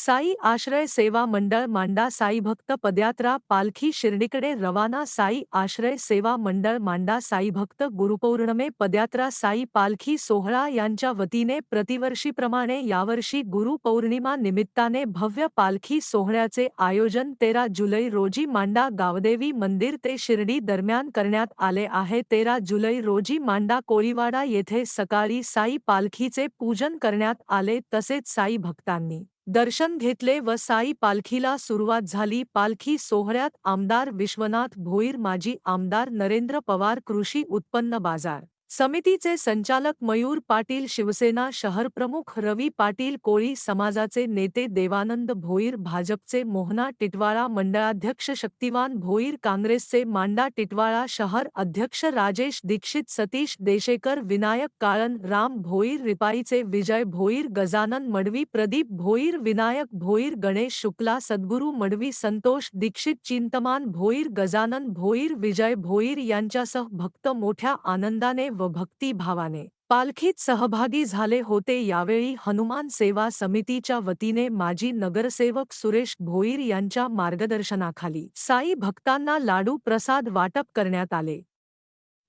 साई आश्रय सेवा मंडळ मांडा साई भक्त पदयात्रा पालखी शिर्डीकडे रवाना साई आश्रय सेवा मंडळ मांडा साई भक्त गुरुपौर्णिमे पदयात्रा साई पालखी सोहळा यांच्या वतीने प्रतिवर्षीप्रमाणे यावर्षी गुरुपौर्णिमा निमित्ताने भव्य पालखी सोहळ्याचे आयोजन तेरा जुलै रोजी मांडा गावदेवी मंदिर ते शिर्डी दरम्यान करण्यात आले आहे. तेरा जुलै रोजी मांडा कोळीवाडा येथे सकाळी साई पालखीचे पूजन करण्यात आले. तसेच साई भक्तांनी दर्शन घेतले व साई पालखीला सुरुवात झाली. पालखी सोहळ्यात आमदार विश्वनाथ भोईर माजी आमदार नरेंद्र पवार कृषी उत्पन्न बाजार समितीचे संचालक मयूर पाटील शिवसेना शहर प्रमुख रवी पाटील कोळी समाजाचे नेते देवानंद भोईर भाजपचे मोहना टिटवाळा मंडळाध्यक्ष शक्तिवान भोईर काँग्रेसचे मांडा टिटवाळा शहर अध्यक्ष राजेश दीक्षित सतीश देशेकर विनायक काळन राम भोईर रिपाईचे विजय भोईर गजानन मडवी प्रदीप भोईर विनायक भोईर गणेश शुक्ला सद्गुरू मडवी संतोष दीक्षित चिंतमान भोईर गजानन भोईर विजय भोईर यांच्यासह भक्त मोठ्या आनंदाने व भक्तिभावाने पालखीत सहभागी झाले होते. यावेळी हनुमान सेवा समितीच्या वतीने माजी नगरसेवक सुरेश भोईर यांच्या मार्गदर्शनाखाली साई भक्तांना लाडू प्रसाद वाटप करण्यात आले.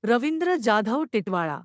रवींद्र जाधव टिटवाळा